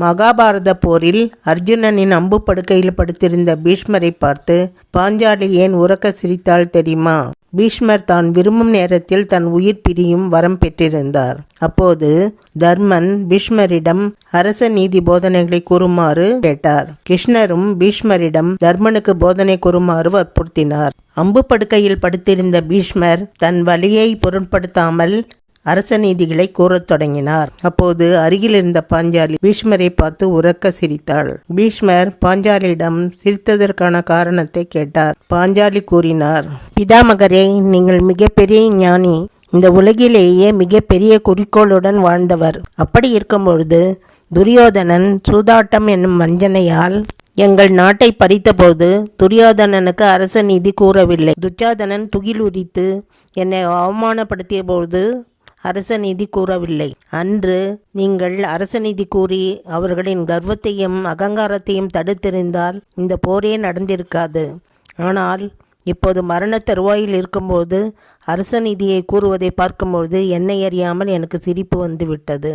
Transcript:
மகாபாரத போரில் அர்ஜுனனின் அம்பு படுக்கையில் படுத்திருந்த பீஷ்மரை பார்த்து பாஞ்சாலி ஏன் உறக்க சிரித்தாள் தெரியுமா? பீஷ்மர் தான் விரும்பும் நேரத்தில் தன் உயிர் பிரியும் வரம் பெற்றிருந்தார். அப்போது தர்மன் பீஷ்மரிடம் அரச நீதி போதனைகளை கூறுமாறு கேட்டார். கிருஷ்ணரும் பீஷ்மரிடம் தர்மனுக்கு போதனை கூறுமாறு வற்புறுத்தினார். அம்பு படுக்கையில் படுத்திருந்த பீஷ்மர் தன் வலியை பொருட்படுத்தாமல் அரச நீதிகளை கூறத் தொடங்கினார். அப்போது அருகில் இருந்த பாஞ்சாலி பீஷ்மரை பார்த்து உறக்க சிரித்தாள். பீஷ்மர் பாஞ்சாலியிடம் சிரித்ததற்கான காரணத்தை கேட்டார். பாஞ்சாலி கூறினார் பிதாமகரே நீங்கள் மிகப்பெரிய ஞானி. இந்த உலகிலேயே மிகப்பெரிய குறிக்கோளுடன் வாழ்ந்தவர். அப்படி இருக்கும்பொழுது துரியோதனன் சூதாட்டம் என்னும் வஞ்சனையால் எங்கள் நாட்டை பறித்தபோது துரியோதனனுக்கு அரச நீதி கூறவில்லை. துச்சாதனன் துகில் உரித்து என்னை அவமானப்படுத்திய போது அரச நீதி கூறவில்லை அன்று நீங்கள் அரச நீதி கூறி அவர்களின் கர்வத்தையும் அகங்காரத்தையும் தடுத்திருந்தால் இந்த போரே நடந்திருக்காது. ஆனால் இப்போது மரண தருவாயில் இருக்கும்போது அரச நீதியை கூறுவதை பார்க்கும்பொழுது என்னை அறியாமல் எனக்கு சிரிப்பு வந்துவிட்டது.